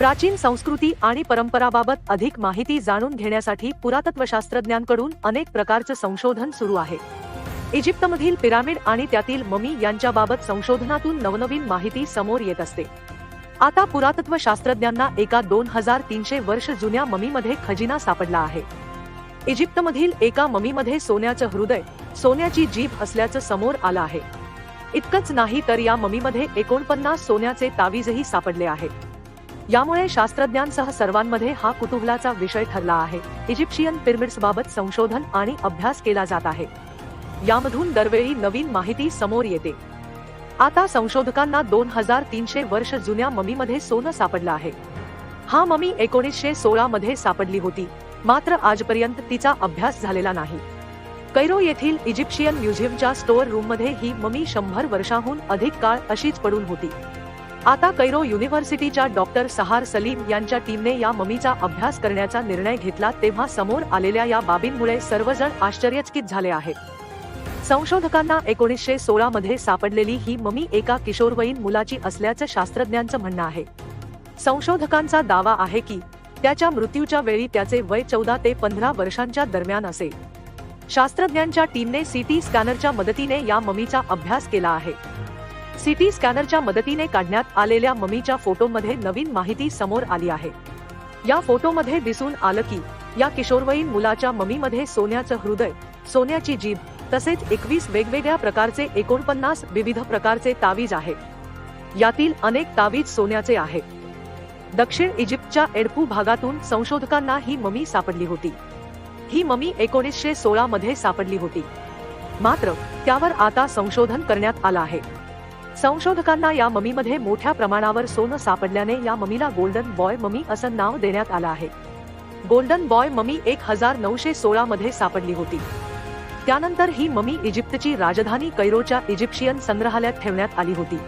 प्राचीन संस्कृती आणि परंपराबाबत अधिक माहिती जाणून घेण्यासाठी पुरातत्वशास्त्रज्ञांकडून अनेक प्रकारचं संशोधन सुरू आहे. इजिप्तमधील पिरामिड आणि त्यातील ममी यांच्याबाबत संशोधनातून नवनवीन माहिती समोर येत असते. आता पुरातत्व शास्त्रज्ञांना एका दोन हजार तीनशे वर्ष जुन्या ममीमध्ये खजिना सापडला आहे. इजिप्तमधील एका ममीमध्ये सोन्याचं हृदय सोन्याची जीभ असल्याचं समोर आलं आहे. इतकंच नाही तर या ममीमध्ये एकोणपन्नास सोन्याचे तावीजही सापडले आहेत. यामुळे शास्त्रज्ञांसह सर्वांमध्ये हा कुतूहलाचा विषय ठरला आहे. इजिप्शियन पिरमिड्सबाबत संशोधन आणि अभ्यास केला जात आहे. यामधून दरवेळी नवीन माहिती समोर येते. आता संशोधकांना दोन हजार तीनशे वर्ष जुन्या ममीमध्ये सोनं सापडलं आहे. हा ममी एकोणीसशे सोळा मध्ये सापडली होती. मात्र आजपर्यंत तिचा अभ्यास झालेला नाही. कैरो येथील इजिप्शियन म्युझियमच्या स्टोअर रूममध्ये ही ममी शंभर वर्षाहून अधिक काळ अशीच पडून होती. आता कैरो युनिव्हर्सिटीच्या डॉक्टर सहार सलीम यांच्या टीमने या ममीचा अभ्यास करण्याचा निर्णय घेतला तेव्हा समोर आलेल्या या बाबींमुळे सर्वजण आश्चर्यचकित झाले आहेत. संशोधकांना एकोणीसशे सोळा मध्ये सापडलेली ही ममी एका किशोरवयीन मुलाची असल्याचं शास्त्रज्ञांचं म्हणणं आहे. संशोधकांचा दावा आहे की त्याच्या मृत्यूच्या वेळी त्याचे वय चौदा ते पंधरा वर्षांच्या दरम्यान असेल. शास्त्रज्ञांच्या टीमने सीटी स्कॅनरच्या मदतीने या ममीचा अभ्यास केला आहे. सिटी स्कॅनरच्या मदतीने काढण्यात आलेल्या ममीच्या फोटोमध्ये नवीन माहिती समोर आली आहे. या फोटोमध्ये दिसून आलं की या किशोरवयीन मुलाच्या ममीमध्ये सोन्याचं हृदय सोन्याची जीभ तसेच एकवीस वेगवेगळ्या प्रकारचे एकोणपन्नास विविध प्रकारचे तावीज आहेत यातील अनेक तावीज सोन्याचे आहेत दक्षिण इजिप्तच्या एडपू भागातून संशोधकांना ही ममी सापडली होती. ही ममी एकोणीसशे सोळा मध्ये सापडली होती. मात्र त्यावर आता संशोधन करण्यात आलं आहे. संशोधकांना या ममीमध्ये मोठ्या प्रमाणावर सोनं सापडल्याने या ममीला गोल्डन बॉय ममी असं नाव देण्यात आलं आहे. गोल्डन बॉय ममी एक हजार नऊशे सोळा मध्ये सापडली होती. त्यानंतर ही ममी इजिप्तची राजधानी कैरोच्या इजिप्शियन संग्रहालयात ठेवण्यात आली होती.